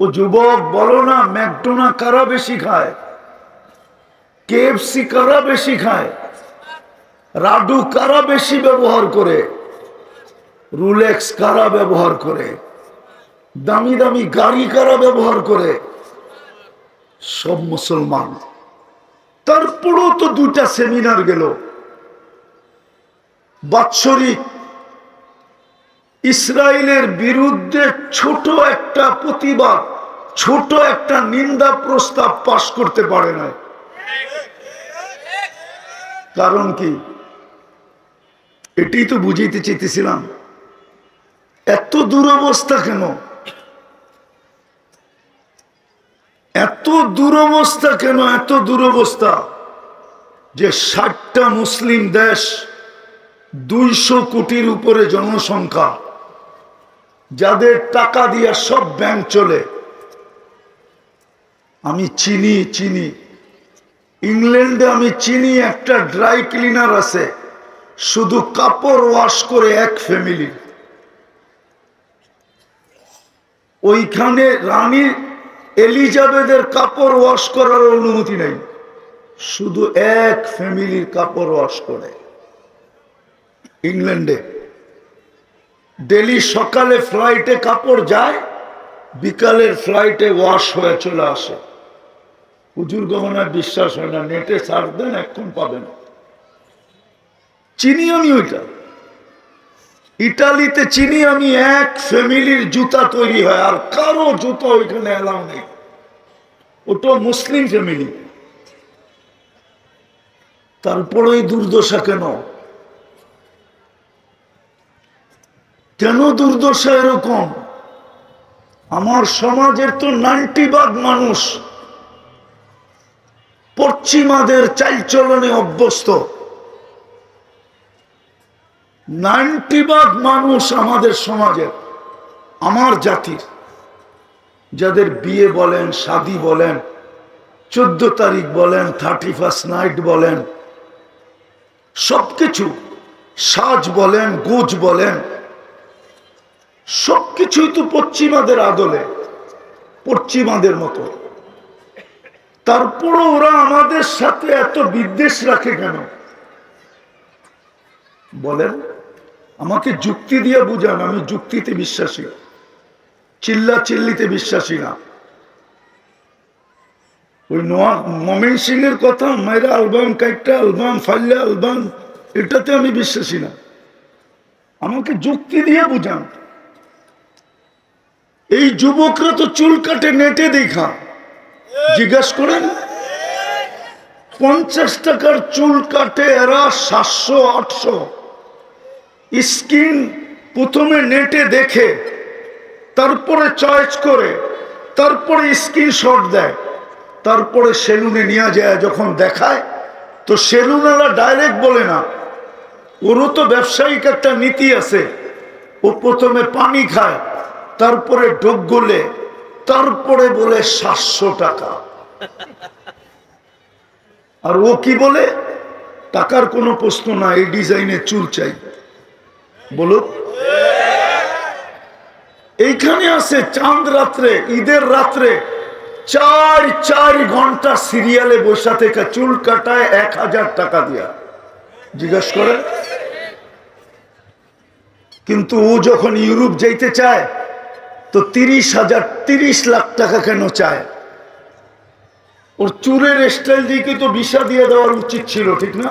ও যুবক, বলো না, ম্যাকডোনা কারা বেশি খায়? কেএফসি কারা বেশি খায়? রাডু কারা বেশি ব্যবহার করে? রুলেক্স কারা ব্যবহার করে? দামি দামি গাড়ি কারা ব্যবহার করে? সব মুসলমান। তারপরেও তো দুইটা সেমিনার গেল। বাৎসরিক ইসরায়েলের বিরুদ্ধে ছোট একটা প্রতিবাদ, ছোট একটা নিন্দা প্রস্তাব পাশ করতে পারে না কারণ কি? এটাই তো বুঝাইতে চাইতেছিলাম। এত দুরবস্থা কেন? এত দুরবস্থা কেন? এত দুরবস্থা যে ষাটটা মুসলিম দেশ দুইশো কোটির উপরে জনসংখ্যা যাদের টাকা দিয়ে সব ব্যাংক চলে। আমি চিনি চিনি। ইংল্যান্ডে আমি চিনি, একটা ড্রাই ক্লিনার আছে। শুধু কাপড় ওয়াশ করে এক ফ্যামিলির ওইখানে রানী এলিজাবেথের কাপড় ওয়াশ করার অনুমতি নেই। শুধু এক ফ্যামিলির কাপড় ওয়াশ করে। ইংল্যান্ডে। ডেলি সকালে ফ্লাইটে কাপড় যায়, বিকালের ফ্লাইটে ওয়াশ হয়ে চলে আসে। হুজুর গহনার বিশ্বাস হয় না, নেটে সার্চ দেন, এখন পাবেন। চিনি আমি ওইটা। ইটালিতে চিনি আমি এক ফ্যামিলির জুতা তৈরি হয়, আর কারও জুতা ওইখানে এলাও নেই। ওটা মুসলিম ফ্যামিলি। তারপরে দুর্দশা কেন কেন দুর্দশা এরকম? আমার সমাজের তো নাইনটি ভাগ মানুষ। পশ্চিমাদের চালচলনে অভ্যস্ত। নাইনটি ভাগ মানুষ আমাদের সমাজের, আমার জাতির। যাদের বিয়ে বলেন, শাদি বলেন, চোদ্দ তারিখ বলেন, থার্টি ফার্স্ট নাইট বলেন, সবকিছু সাজ বলেন, গোজ বলেন সবকিছুই তো পশ্চিমাদের আদলে, পশ্চিমাদের মতো। তারপরও ওরা আমাদের সাথে এত বিদ্বেষ রাখে কেন? বলেন, আমাকে যুক্তি দিয়ে বুঝান, আমি যুক্তিতে বিশ্বাসী। চিল্লা চিল্লিতে বিশ্বাসী না। ওই নোয়া, মমেন সিং এর কথা মায়েরা আলবাম, কাইটটা আলবাম ফাল্লা আলবাম, এটাতে আমি বিশ্বাসী না। আমাকে যুক্তি দিয়ে বুঝান। এই যুবকরা তো চুল কাটে নেটে দেখা। জিজ্ঞাসা করেন, পঞ্চাশ টাকার চুল কাটে এরা সাতশো, আটশো। স্কিন প্রথমে নেটে দেখে, তারপরে চয়েস করে, তারপরে স্কিন স্ক্রিনশট দেয়। তারপরে সেলুনে নিয়ে যায়, যখন দেখায়, তো সেলুনওয়ালা ডাইরেক্ট বলে না, ওরও তো ব্যবসায়িক একটা নীতি আছে, ও প্রথমে পানি খায় তারপরে ঢোক গলে, তারপরে বলে সাতশো টাকা। আর ও কি বলে? টাকার কোনো প্রশ্ন না, এই ডিজাইনে চুল চাই। বলো এইখানে আছে চাঁদ রাত্রে, ঈদের রাত্রে চার চার ঘণ্টা সিরিয়ালে বসা থেকে চুল কাটায় এক হাজার টাকা দিয়া। জিজ্ঞাসা করে। কিন্তু ও যখন ইউরোপ যাইতে চায় তো তিরিশ হাজার তিরিশ লাখ টাকা কেন চায়? ওর চুলের স্টাইল দিকে তো বিষা দিয়ে দেওয়ার উচিত ছিল, ঠিক না?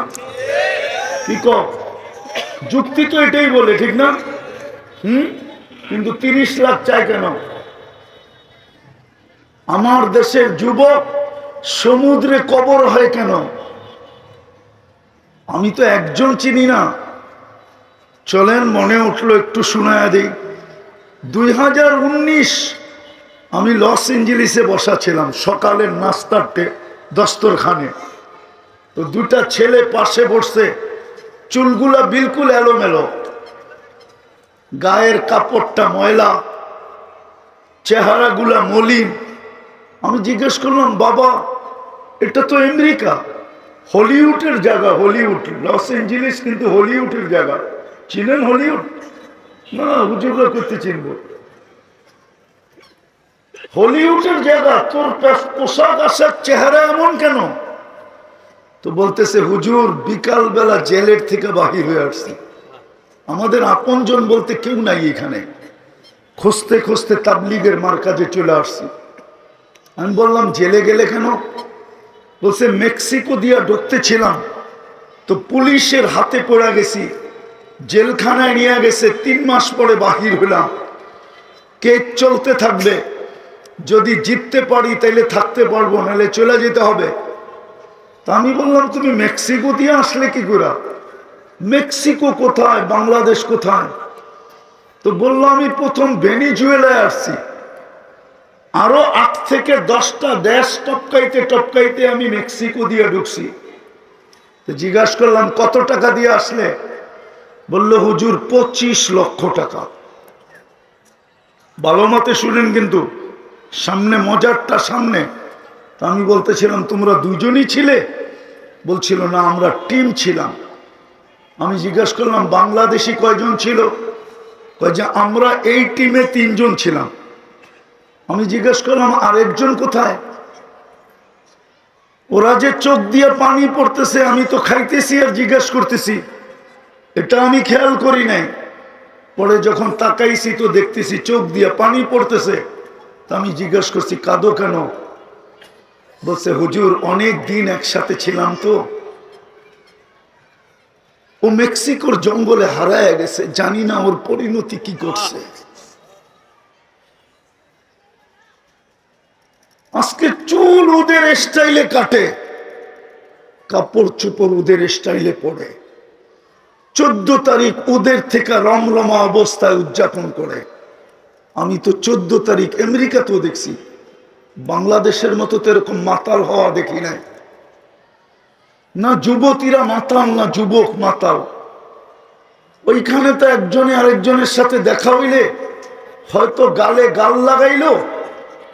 কি যুক্তি তো এটাই বলে, ঠিক না? হুম? কিন্তু তিরিশ লাখ চায় কেন? আমার দেশের যুবক সমুদ্রে কবর হয় কেন? আমি তো একজন চিনি না। চলেন, মনে উঠল, একটু শোনায় দিই। দুই হাজার উনিশ আমি লস এঞ্জেলিসে বসা ছিলাম সকালের নাস্তার টে- দস্তরখানে। তো দুটা ছেলে পাশে বসছে, চুলগুলা বিলকুল এলোমেলো। গায়ের কাপড়টা ময়লা, চেহারাগুলা মলিন। আমি জিজ্ঞেস করলাম, বাবা, এটা তো আমেরিকা। হলিউডের জায়গা, হলিউড। লস এঞ্জেলিস কিন্তু হলিউডের জায়গা। চিনেন হলিউড? না হুজুররা করতে চিনব। হলিউডের জায়গা, তোর পোশাক আশাক চেহারা এমন কেন? তো বলতেছে, হুজুর বিকাল বেলা জেলের থেকে বাহির হয়ে আসছি। আমাদের আপনজন বলতে কেউ নাই এখানে। খুঁজতে খুঁজতে তাবলিগের মার কাজে চলে আসছি। আমি বললাম, জেলে গেলে কেন? বলছে, মেক্সিকো দিয়া ঢুকতেছিলাম তো পুলিশের হাতে পড়া গেছি। জেলখানায় নিয়ে গেছে, তিন মাস পরে বাহির হলাম। কেস চলতে থাকবে। যদি জিততে পারি তাইলে থাকতে পারব, নাহলে চলে যেতে হবে। তা আমি বললাম, তুমি মেক্সিকো দিয়ে আসলে কি করে? মেক্সিকো কোথায়? বাংলাদেশ কোথায়? তো বলল, আমি প্রথম ভেনিজুয়েলায় আসছি। আরও আট থেকে দশটা দেশ টপকাইতে টপকাইতে আমি মেক্সিকো দিয়ে ঢুকছি। জিজ্ঞাসা করলাম, কত টাকা দিয়ে আসলে? বলল, হুজুর, পঁচিশ লক্ষ টাকা। ভালো মতে শুনেন কিন্তু, সামনে মজারটা সামনে। তা আমি বলতেছিলাম, তোমরা দুজনই ছিলে? বলছিল, না, আমরা টিম ছিলাম। আমি জিজ্ঞাসা করলাম, বাংলাদেশি কয়জন ছিল? কয় যে, আমরা এই টিমে তিনজন ছিলাম। আমি জিজ্ঞেস করলাম, আরেকজন কোথায়? ওরা যে চোখ দিয়ে পানি পড়তেছে, আমি তো খাইতেছি আর জিজ্ঞেস করতেছি। এটা আমি খেয়াল করি নাই। পরে যখন তাকাইছি তো দেখতেছি চোখ দিয়ে পানি পড়তেছে। তা আমি জিজ্ঞেস করছি, কাঁদো কেন? বলছে, হুজুর, অনেক দিন একসাথে ছিলাম তো। ও মেক্সিকোর জঙ্গলে হারায় গেছে, জানি না ওর পরিণতি কি করছে। আজকে চুল ওদের স্টাইলে কাটে, কাপড় চোপড় ওদের স্টাইলে পড়ে। চোদ্দ তারিখ ওদের থেকে রমরমা অবস্থায় উদযাপন করে। আমি তো চোদ্দ তারিখ আমেরিকাতেও দেখছি। বাংলাদেশের মতো তো এরকম মাতাল হওয়া দেখি নাই। না যুবতীরা মাতাল, না যুবক মাতাল। ওইখানে তো একজনে আরেকজনের সাথে দেখা হইলে হয়তো গালে গাল লাগাইলো,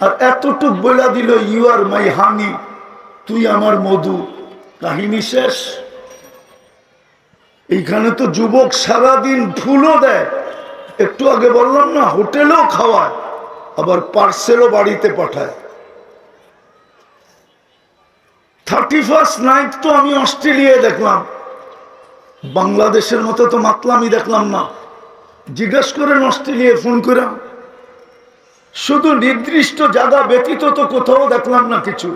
আর এতটুক বইলা দিল ইউ আর মাই হানি তুই আমার মধু। কাহিনী শেষ। এইখানে তো যুবক সারাদিন ফুলও দেয়। একটু আগে বললাম না, হোটেলেও খাওয়ায়, আবার পার্সেলও বাড়িতে পাঠায়। থার্টি ফার্স্ট নাইট তো আমি অস্ট্রেলিয়ায় দেখলাম। বাংলাদেশের মতো তো মাতলামি দেখলাম না। জিজ্ঞেস করেন অস্ট্রেলিয়ায়, ফোন করে শুধু নির্দিষ্ট জায়গা ব্যতীত তো কোথাও দেখলাম না কিছু।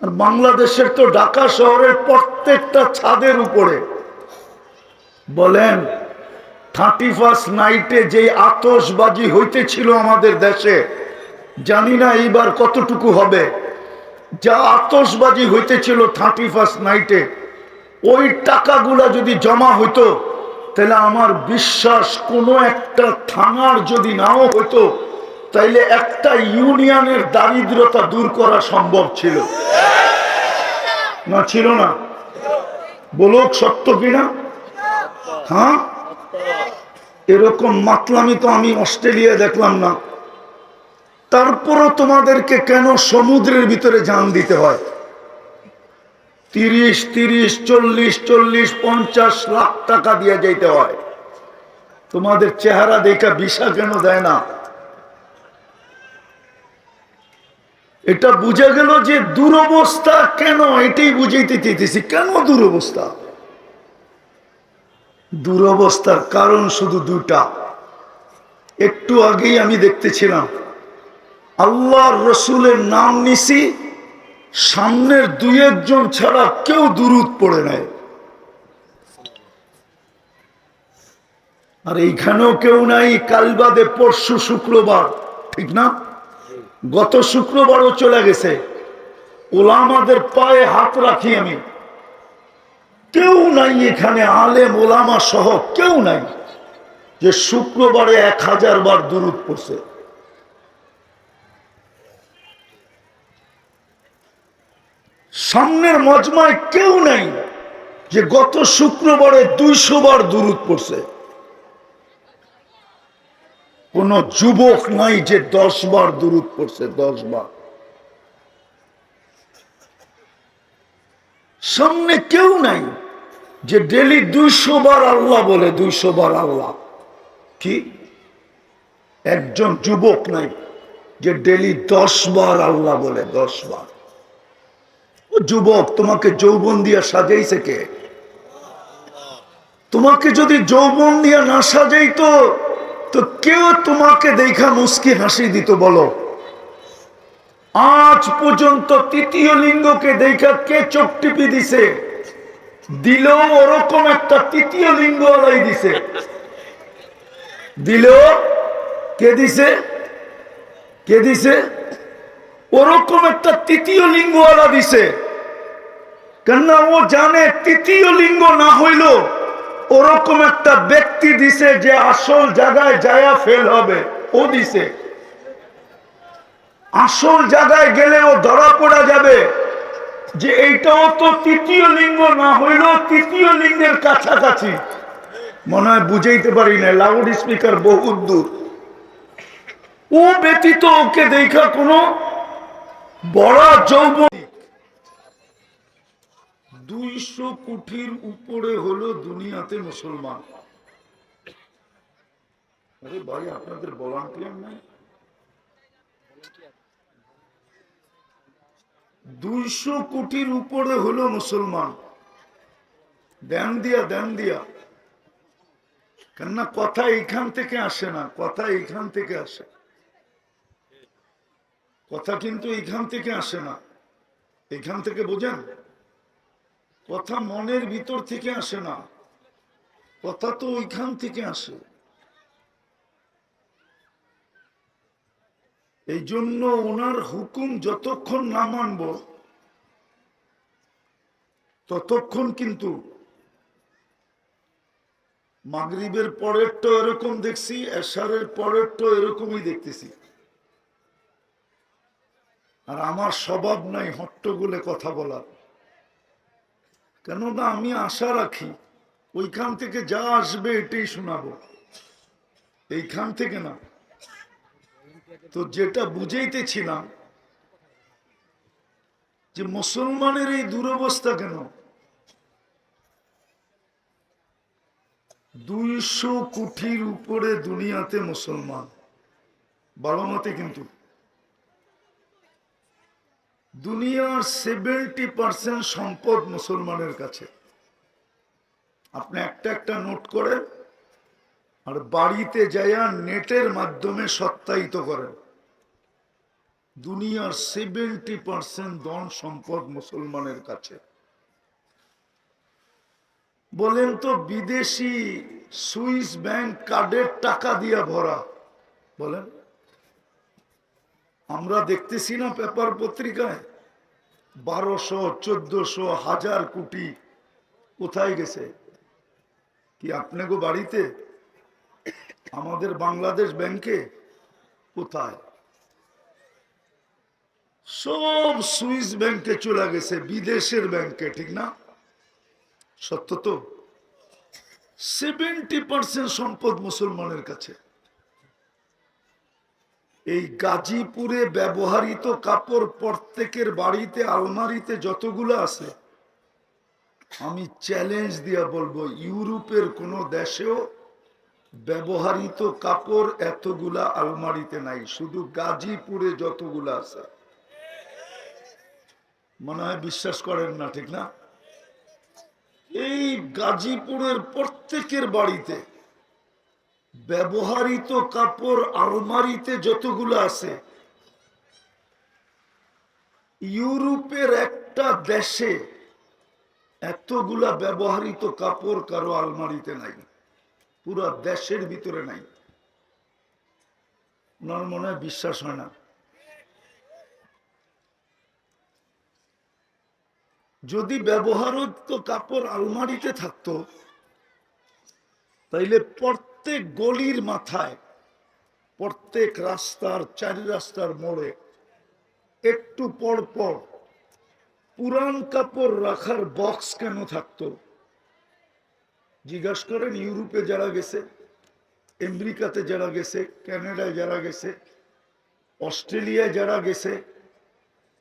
আর বাংলাদেশের তো ঢাকা শহরের প্রত্যেকটা ছাদের উপরে। বলেন থার্টি ফার্স্ট নাইটে যে আতসবাজি হইতেছিল আমাদের দেশে, জানি না এইবার কতটুকু হবে। যা আতসবাজি হইতেছিল থার্টি ফার্স্ট নাইটে ওই টাকাগুলা যদি জমা হইতো, তাহলে আমার বিশ্বাস কোনো একটা থানার যদি নাও হইতো, তাইলে একটা ইউনিয়নের দারিদ্রতা দূর করা সম্ভব ছিল। না ছিল না। বলুক সত্য কিনা? হ্যাঁ? এরকম মাতলামি তো আমি অস্ট্রেলিয়া দেখলাম না। তারপরও তোমাদেরকে কেন সমুদ্রের ভিতরে জান দিতে হয়? তিরিশ তিরিশ, চল্লিশ চল্লিশ, পঞ্চাশ লাখ টাকা দিয়ে যাইতে হয়। তোমাদের চেহারা দেখা বিষা কেন দেয় না? এটা বুঝা গেল যে দুরবস্থা কেন? এটাই বুঝাইতে চেয়েছি কেন দুরবস্থা? দুরবস্থার কারণ শুধু দুটা। একটু আগেই আমি দেখতেছিলাম আল্লাহ রসুলের নাম নিছি, সামনের দুই একজন ছাড়া কেউ দুরুদ পড়ে নেয় আর এইখানেও কেউ নাই কালবাদে পরশু শুক্রবার, ঠিক না? গত শুক্রবারও চলে গেছে। ওলামাদের পায়ে হাত রাখি আমি। কেউ নাই এখানে আলে ওলামা সহ কেউ নাই যে শুক্রবারে এক হাজার বার দূরত পড়ছে। সামনের মজমায় কেউ নাই যে গত শুক্রবারে দুইশো বার দূরত পড়ছে। কোন যুবক নাই যে দশ বার দূরত পড়ছে, দশ বার। সামনে কেউ নাই যে ডেলি দুইশো বার আল্লাহ বলে, দুইশো বার আল্লাহ। কি? একজন যুবক নাই যে ডেলি দশ বার আল্লাহ বলে, দশ বার। যুবক, তোমাকে যৌবন দিয়া সাজাইছে কে? তোমাকে যদি যৌবন দিয়া না সাজাইতো, তো কেউ তোমাকে দেখা মুস্কি হাসি দিত, বলো। আজ পর্যন্ত তৃতীয় লিঙ্গকে দেখা কে চোখ টিপি দিছে? দিলেও ওরকম একটা তৃতীয় লিঙ্গ আলাই দিছে। দিলেও কে দিছে? কে দিছে? ওরকম একটা তৃতীয় দিছে। কেননা ও জানে তৃতীয় লিঙ্গ না হইল ওরকম একটা ব্যক্তি দিছে যে আসল জায়গায় যায়া ফেল হবে। ও দিছে। আসল জায়গায় গেলে ও ধরা পড়া যাবে। যে এইটাও তো তৃতীয় লিঙ্গ না হইল তৃতীয় লিঙ্গের কাছাকাছি। মনে হয় বুঝাইতে পারি না লাউড স্পিকার বহুত দূর। ও ব্যতীত ওকে দেখা কোনো বড় যৌবন দুইশো কোটির উপরে হলো দুনিয়াতে মুসলমান। আরে ভাই, আপনাদের ভলান্টিয়ার নাই? দুইশো কোটির উপরে হলো মুসলমান। দেন দিয়া দেন দিয়া। কেননা কথা এইখান থেকে আসে না, কথা এইখান থেকে আসে। কথা কিন্তু এইখান থেকে আসে না। এখান থেকে বোঝেন? কথা মনের ভিতর থেকে আসে না। কথা তো ওইখান থেকে আসে। এই জন্য ওনার হুকুম যতক্ষণ না মানব, ততক্ষণ কিন্তু মাগরিবের পরেরটা এরকম দেখছি, এশারের পরেরটা এরকমই দেখতেছি। আর আমার স্বভাব নাই হট্টগোলে কথা বলার। কেননা আমি আশা রাখি, ওইখান থেকে যা আসবে এটাই শোনাবো। এইখান থেকে না। তো যেটা বুঝাইতেছিলাম যে মুসলমানের এই দুরবস্থা কেন? দুইশো কোটির উপরে দুনিয়াতে মুসলমান। ভালো মতে কিন্তু। দুনিয়ার সেভেন্টি পার্সেন্ট সম্পদ মুসলমানের কাছে। আপনি একটা একটা নোট করেন। আর বাড়িতে যাইয়া নেটের মাধ্যমে সত্যায়িত করেন। দুনিয়ার সেভেন্টি পার্সেন্ট ধন সম্পদ মুসলমানের কাছে। বলেন তো, বিদেশি সুইস ব্যাংক কার্ডের টাকা দিয়া ভরা। বলেন, আমরা দেখতেছি না পেপার পত্রিকায়, বারোশো, চোদ্দশো, হাজার কোটি কোথায় গেছে? কি আপনাকে বাড়িতে? আমাদের বাংলাদেশ ব্যাংকে কোথায়? সব সুইস ব্যাংকে চলে গেছে, বিদেশের ব্যাংকে, ঠিক না? সত্য তো? সেভেন্টি পার্সেন্ট সম্পদ মুসলমানের কাছে। এই গাজীপুরে ব্যবহারিত কাপড় প্রত্যেকের বাড়িতে, আলমারিতে যতগুলো আছে, আমি চ্যালেঞ্জ দিয়া বলব, ইউরোপের কোন দেশেও ব্যবহৃত কাপড় এতগুলা আলমারিতে নাই, শুধু গাজীপুরে যতগুলো আছে। মনে হয় বিশ্বাস করেন না, ঠিক না? এই গাজীপুরের প্রত্যেকের বাড়িতে ব্যবহৃত কাপড় আলমারিতে যতগুলো আছে, ইউরোপের একটা দেশে এতগুলা ব্যবহৃত কাপড় কারও আলমারিতে নাই। পুরা দেশের ভিতরে নাই। ওনার মনে বিশ্বাস হয় না। যদি ব্যবহারিত কাপড় আলমারিতে থাকতো, তাইলে প্রত্যেক গলির মাথায়, প্রত্যেক রাস্তার, চারি রাস্তার মোড়ে একটু পর পর পুরান কাপড় রাখার বক্স কেন থাকতো? জিজ্ঞাসা করেন, ইউরোপে যারা গেছে, আমেরিকাতে যারা গেছে ক্যানাডায় যারা গেছে, অস্ট্রেলিয়ায় যারা গেছে,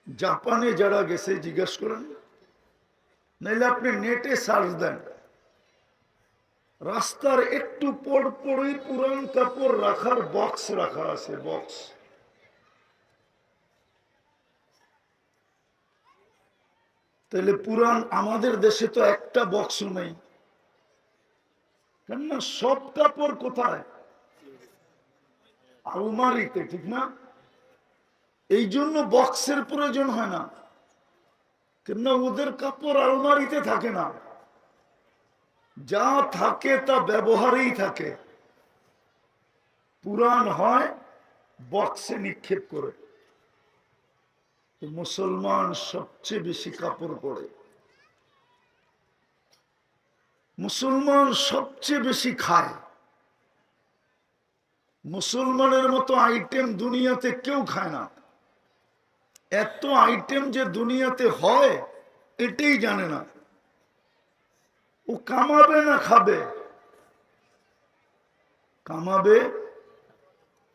জাপানে যারা গেছে, জিজ্ঞাসা করেন। নাহলে আপনি নেটে সার্চ দেন। রাস্তার একটু পর পরই পুরান কাপড় রাখার বক্স রাখা আছে বক্স তাহলে পুরান, আমাদের দেশে তো একটা বক্সও নেই। কেননা সব কাপড় কোথায়? আলমারিতে, ঠিক না? এই জন্য বক্সের প্রয়োজন হয় না। কেননা ওদের কাপড় আলমারিতে থাকে না? যা থাকে তা ব্যবহারেই থাকে। পুরাণ হয় বক্সে নিক্ষেপ করে। মুসলমান সবচেয়ে বেশি কাপড় পরে। মুসলমান সবচেয়ে বেশি খায় মুসলমানের মতো আইটেম দুনিয়াতে কেউ খায় না। এত আইটেম যে দুনিয়াতে হয়, এটাই জানে না। ও কামাবে না খাবে? কামাবে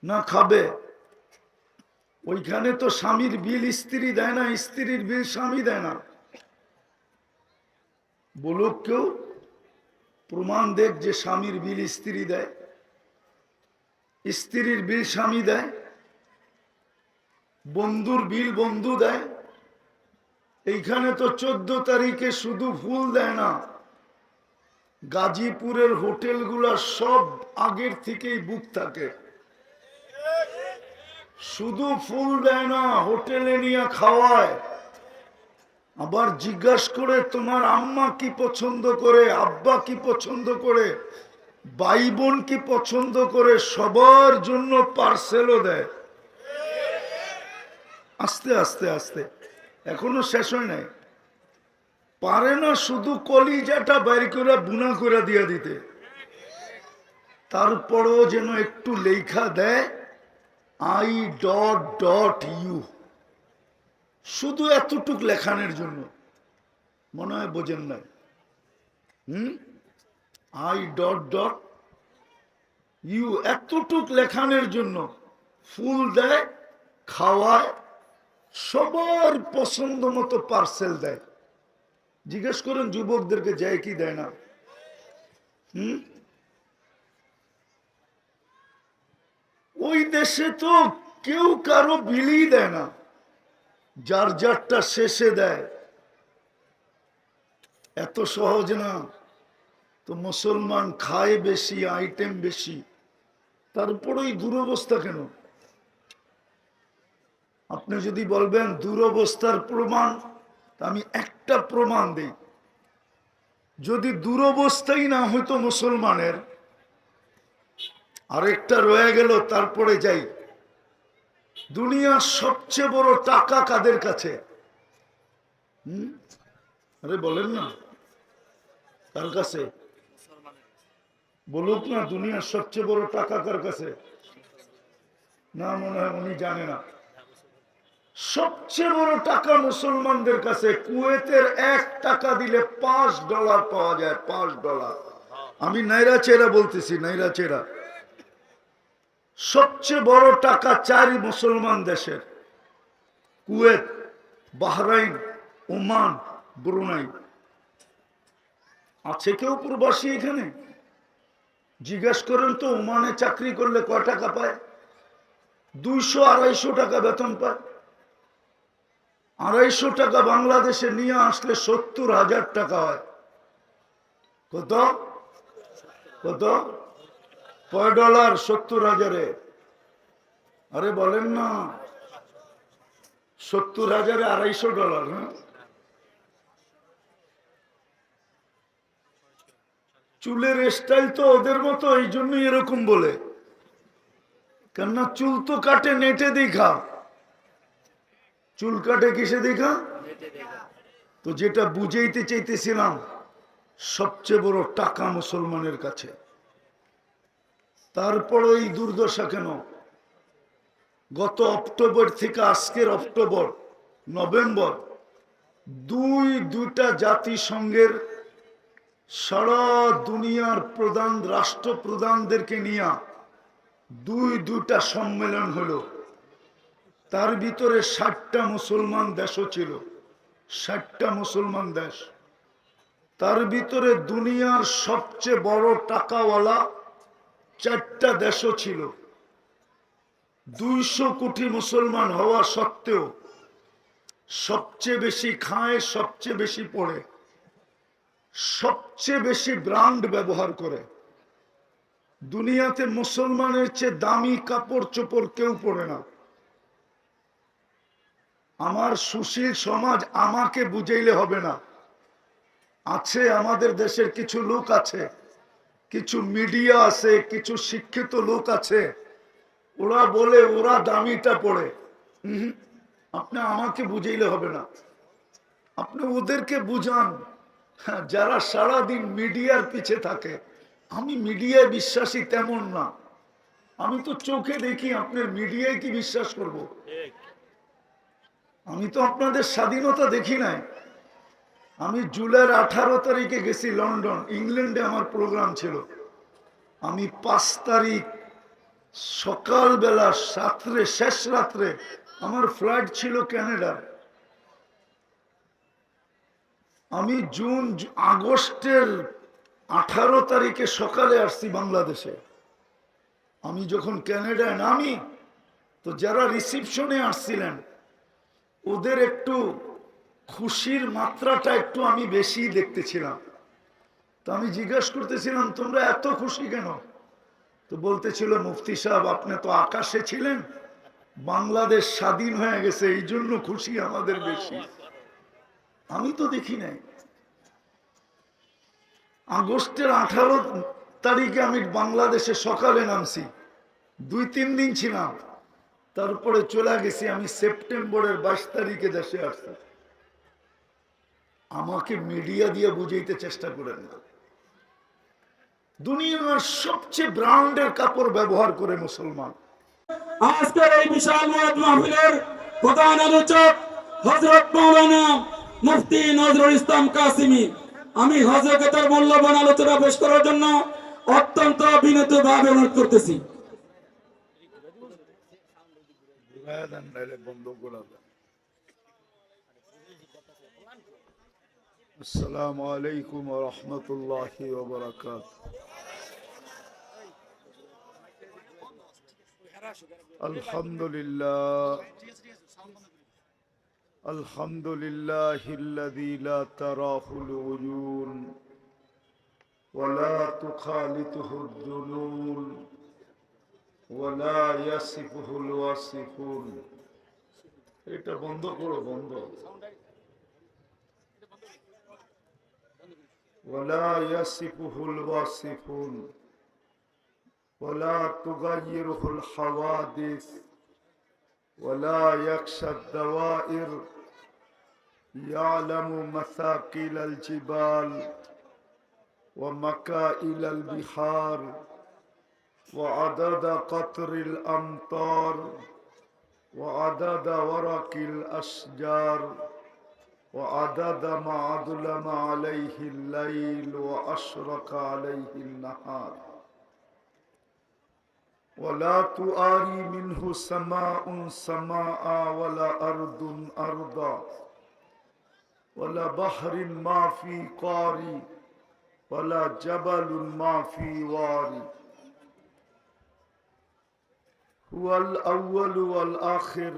না খাবে? ওইখানে তো স্বামীর বিল স্ত্রী দেয় না, স্ত্রীর বিল স্বামী দেয় না। বলুক কেউ প্রমাণ দেখ যে স্বামীর বিল স্ত্রী দেয়। স্ত্রীর বিল স্বামী দেয়। বন্ধুর বিল বন্ধু দেয়। এইখানে তো চোদ্দ তারিখে শুধু ফুল দেয় না, গাজীপুরের হোটেলগুলা সব আগের থেকেই বুক থাকে। শুধু ফুল দেয় না, হোটেলে নিয়ে খাওয়ায়। আবার জিজ্ঞাসা করে তোমার আম্মা কি পছন্দ করে, আব্বা কি পছন্দ করে, ভাই বোন কি পছন্দ করে, সবার জন্য পার্সেলও দেয়। আস্তে আস্তে আস্তে। এখনও শেষ হয় নাই। পারে না শুধু কলিজাটা বাইর করে, বুনা করে দিয়ে দিতে। তারপরও যেন একটু লেখা দেয়, আই ডট ডট ইউ। শুধু এতটুক লেখানের জন্য। মনে হয় বোঝেন নাই। হুম? আই ডট ডট ইউ এতটুক লেখানের জন্য ফুল দেয়, খাওয়ায়, সবার পছন্দ মতো পার্সেল দেয়। জিজ্ঞেস করেন, যুবকদেরকে যায় কি দেয় না? হুম? ওই দেশে তো কেউ কারও বিলি দেয় না। যার যারটা শেষে দেয়। এত সহজ না। তো মুসলমান খায় বেশি, আইটেম বেশি। তারপরেই দুরবস্থা কেন? আপনি যদি বলবেন দুরবস্থার প্রমাণ, তা আমি একটা প্রমাণ দিই। যদি দুরবস্থাই না হইতো মুসলমানের, আরেকটা রয়ে গেল, তারপরে যাই। দুনিয়ার সবচেয়ে বড় টাকা কাদের কাছে? আরে বলেন না। কার কাছে? বলুক না, দুনিয়ার সবচেয়ে বড় টাকা কার কাছে? না মনে হয় উনি জানে না। সবচেয়ে বড় টাকা মুসলমানদের কাছে, কুয়েতের এক টাকা দিলে পাঁচ ডলার পাওয়া যায়, পাঁচ ডলার। আমি নাইরা চেরা বলতেছি, নাইরা চেরা। সবচেয়ে বড় টাকা চারি মুসলমান দেশের। Kuwait, Bahrain, Oman, Brunei. আছে কেউ প্রবাসী এখানে? জিজ্ঞেস করেন তো, ওমানে চাকরি করলে কয় টাকা পায়? দুইশো আড়াইশো টাকা বেতন পায়। আড়াইশো টাকা বাংলাদেশে নিয়ে আসলে সত্তর হাজার টাকা হয়। কত? কত? কয় ডলার? সত্তর হাজারে। আরে বলেন না। সত্তর হাজারে আড়াইশো ডলার হ্যাঁ? চুলের স্টাইল তো ওদের মতো, এই জন্যই এরকম বলে। কেননা চুল তো কাটে নেটে দেখা। চুল কাটে কিসে দেখা? তো যেটা বুঝাইতে চাইতেছিলাম, সবচেয়ে বড় টাকা মুসলমানের কাছে। তারপর এই দুর্দশা কেন? গত অক্টোবর থেকে আজকের অক্টোবর, নভেম্বর, দুই, দুইটা জাতিসংঘের সারা দুনিয়ার প্রধান রাষ্ট্রপ্রধানদেরকে নিয়ে দুই, দুইটা সম্মেলন হলো। তার ভিতরে ষাটটা মুসলমান দেশও ছিল, ষাটটা মুসলমান দেশ। তার ভিতরে দুনিয়ার সবচেয়ে বড় টাকাওয়ালা চারটা দেশও ছিল। দুইশো কোটি মুসলমান হওয়া সত্ত্বেও সবচেয়ে বেশি খায়, সবচেয়ে বেশি পড়ে, সবচেয়ে বেশি ব্র্যান্ড ব্যবহার করে। দুনিয়াতে মুসলমানের চেয়ে দামি কাপড় চোপড় কেউ পরে না। আমার সুশীল সমাজ আমাকে বুঝাইলে হবে না। আছে, আমাদের দেশের কিছু লোক আছে। কিছু মিডিয়া আছে কিছু শিক্ষিত লোক আছে ওরা বলে ওরা দামিটা পড়ে। আপনি আমাকে বুঝাইলে হবে না। আপনি ওদেরকে বুঝান। হ্যাঁ, যারা সারাদিন মিডিয়ার পিছে থাকে আমি মিডিয়ায় বিশ্বাসী তেমন না। আমি তো চোখে দেখি আপনার মিডিয়ায় কি বিশ্বাস করব। আমি তো আপনাদের স্বাধীনতা দেখি নাই। আমি জুলাইয়ের আঠারো তারিখে গেছি লন্ডন, ইংল্যান্ডে আমার প্রোগ্রাম ছিল। আমি পাঁচ তারিখ সকালবেলা রাত্রে শেষ রাত্রে আমার ফ্লাইট ছিল ক্যানাডার আমি জুন, আগস্টের আঠারো তারিখে সকালে আসছি বাংলাদেশে। আমি যখন ক্যানাডায় নামি, তো যারা রিসিপশনে আসছিলেন, ওদের একটু খুশির মাত্রাটা একটু আমি বেশি দেখতেছিলাম। তো আমি জিজ্ঞেস করতেছিলাম, তোমরা এত খুশি কেন? তো বলতেছিল, মুফতি সাহেব, আপনি তো আকাশে ছিলেন, বাংলাদেশ স্বাধীন হয়ে গেছে, এই জন্য খুশি আমাদের বেশি। আমি তো দেখি নাই। আগস্টের আঠারো তারিখে আমি বাংলাদেশে সকালে নামছি, দুই তিন দিন ছিলাম, তারপরে চলে গেছি আমি সেপ্টেম্বরের বাইশ তারিখে দেশে আসছি। আমাকে মিডিয়া দিয়ে বুঝাইতে চেষ্টা করেন না। দুনিয়ার সবচেয়ে ব্র্যান্ডের কাপড় ব্যবহার করে মুসলমান। আজকের এই বিশাল মহৎ মাহফিলের প্রধান আলোচক হজরত মৌলানা মুফতি নজরুল ইসলাম কাসিমি। আমি হজরতকে তার মূল্যবান আলোচনা পেশ করার জন্য অত্যন্ত বিনীত ভাবে অনুরোধ করতেছি। السلام عليكم ورحمة الله وبركاته الحمد لله الحمد لله الذي لا تراه العيون ولا تخالطه الذنون ولا يصفه الواصفون এটা বন্ধ করো বন্ধ ولا يصفه الواصفون ولا تغيره الحوادث ولا يخشى الدوائر. يعلم مثاقيل الجبال ومكائل البحار وعدد قطر الأمطار وعدد ورق الأشجار. وعدد ما أظلم عليه الليل وأشرق عليه النهار. ولا تؤاري منه سماء سماء ولا أرض أرضا ولا بحر ما في قاري ولا جبل ما في واري. هو الأول والآخر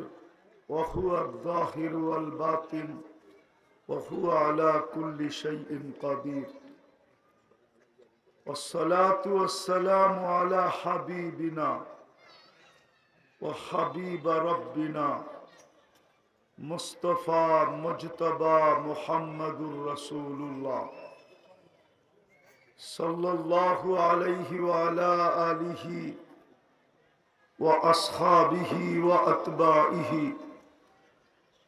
وهو الظاهر والباطن. وهو على كل شيء قدير. والصلاة والسلام على حبيبنا وحبيب ربنا مصطفى مجتبى محمد رسول الله صلى الله عليه وعلى آله وأصحابه وأتباعه.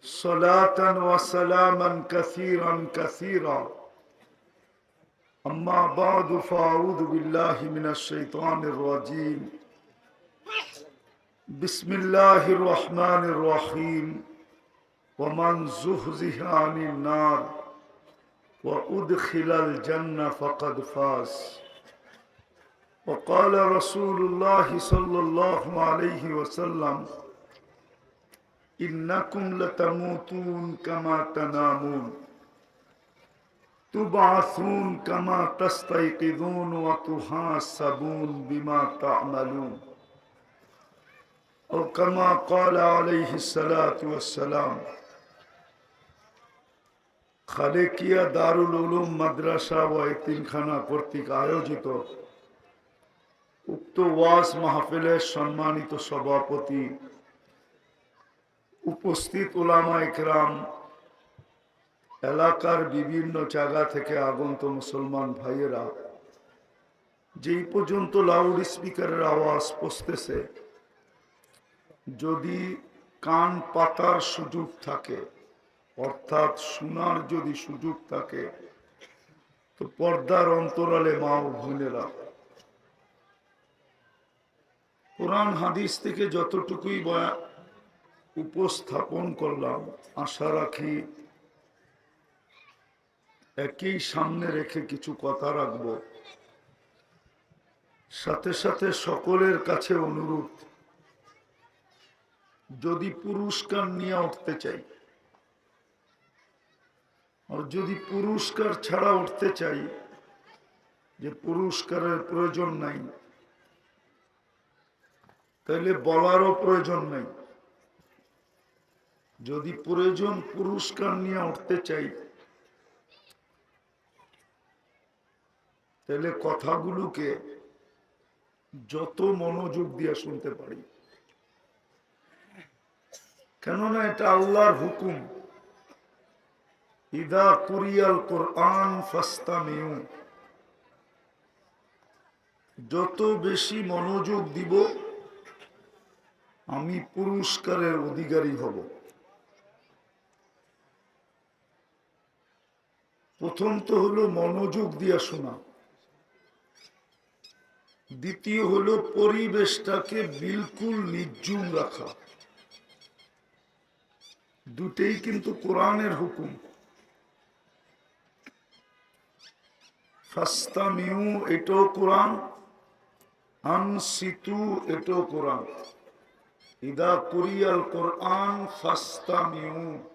صلاة وسلاما كثيرا كثيرا. أما بعد فأعوذ بالله من الشيطان الرجيم. بسم الله الرحمن الرحيم. ومن زهزه عن النار وأدخل الجنة فقد فاز. وقال رسول الله صلى الله عليه وسلم إنكم لتموتون كما تنامون تبعثون كما تستيقظون وتحاسبون بما تعملون أو كما قال عليه الصلاة والسلام খালেকিয়া দারুল উলুম মাদ্রাসা ও এতিমখানা কর্তৃক আয়োজিত উক্ত ওয়াজ মাহফিলের সম্মানিত সভাপতি উপস্থিত ওলামা ইকরাম, এলাকার বিভিন্ন জায়গা থেকে আগন্ত মুসলমান ভাইয়েরা, যেই পর্যন্ত লাউড স্পিকারের আওয়াজ পৌঁছতেছে, যদি কান পাতার সুযোগ থাকে, অর্থাৎ শোনার যদি সুযোগ থাকে, তো পর্দার অন্তরালে মা ও বোনেরা, কোরআন হাদিস থেকে যতটুকুই বয়া- উপস্থাপন করলাম, আশা রাখি একই সামনে রেখে কিছু কথা রাখব। সাথে সাথে সকলের কাছে অনুরোধ, যদি পুরস্কার নিয়ে উঠতে চাই, আর যদি পুরস্কার ছাড়া উঠতে চাই, যে পুরস্কারের প্রয়োজন নাই তাহলে বলারও প্রয়োজন নাই। যদি প্রয়োজন পুরস্কার নিয়ে উঠতে চাই, তাহলে কথাগুলোকে যত মনোযোগ দিয়ে শুনতে পারি। কেননা এটা আল্লাহর হুকুম। ইদা কুরিয়াল কোরআন ফাস্তামিউ। যত বেশি মনোযোগ দিব, আমি পুরস্কারের অধিকারী হব। প্রথম তো হলো মনোযোগ দিয়া শোনা। দ্বিতীয় হলো পরিবেশটাকে বিলকুল নির্জুম রাখা। দুটেই কিন্তু কোরআনের হুকুম। ফাস্তামিউ, এটাও কোরআন। আনসিতু, এটাও কোরআন। ইদা কুরিয়াল কোরআন ফাস্তামিউ।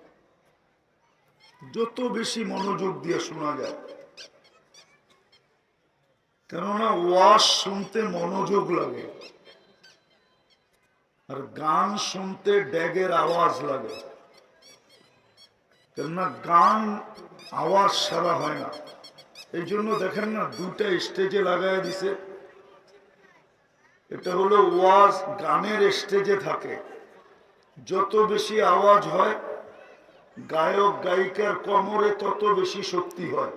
যত বেশি মনোযোগ দিয়ে শোনা যায়। কেননা ওয়াজ শুনতে মনোযোগ লাগে। আর গান শুনতে ড্যাগের আওয়াজ লাগে। কেননা গান আওয়াজ সারা হয় না। এই জন্য দেখেন না দুটা স্টেজে লাগাই দিছে। এটা হলো ওয়াজ গানের স্টেজে থাকে। যত বেশি আওয়াজ হয় গায়ক, গায়িকার কোমরে তত বেশি শক্তি হয়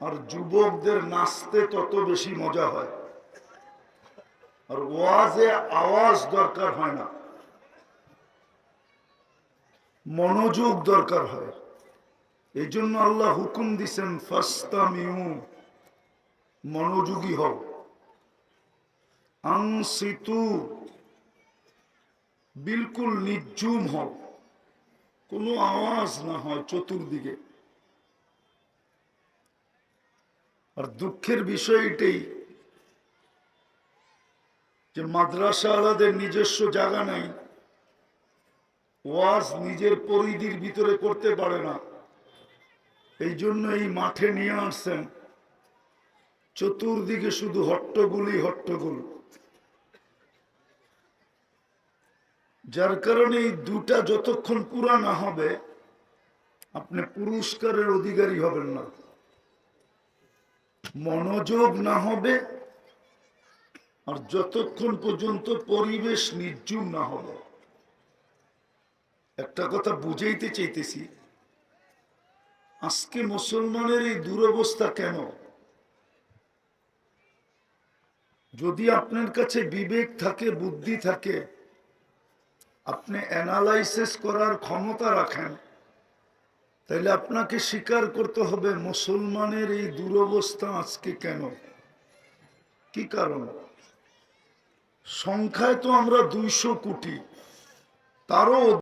আর যুবকদের নাচতে তত বেশি মজা হয়। আর ওয়াজে আওয়াজ দরকার হয় না। মনোযোগ দরকার হয়। এই জন্য আল্লাহ হুকুম দিছেন, ফাস্তামিউ, মনোযোগী হও। আংসিতু বিলকুল নির্জুম হও। কোনো আওয়াজ না হয় চতুর্দিকে। আর দুঃখের বিষয় এটাই যে মাদ্রাসা আলাদের নিজস্ব জায়গা নাই। ওয়াজ নিজের পরিধির ভিতরে করতে পারে না। এই জন্য এই মাঠে নিয়ে আসছেন। চতুর্দিকে শুধু হট্টগুলি হট্টগুল। যার কারণে এই দুটা যতক্ষণ পুরা না হবে, আপনি পুরস্কারের অধিকারী হবেন না। মনোযোগ না হবে, আর যতক্ষণ পর্যন্ত পরিবেশ নির্জুম না হবে। একটা কথা বুঝাইতে চাইতেছি, আজকে মুসলমানের এই দুরবস্থা কেন? যদি আপনার কাছে বিবেক থাকে, বুদ্ধি থাকে আপনি অ্যানালাইসিস করার ক্ষমতা রাখেন তাহলে আপনাকে স্বীকার করতে হবে মুসলমানের এই দুরবস্থা আজকে কেন? কি কারণ? সংখ্যায় তো আমরা দুইশো কোটি, তারও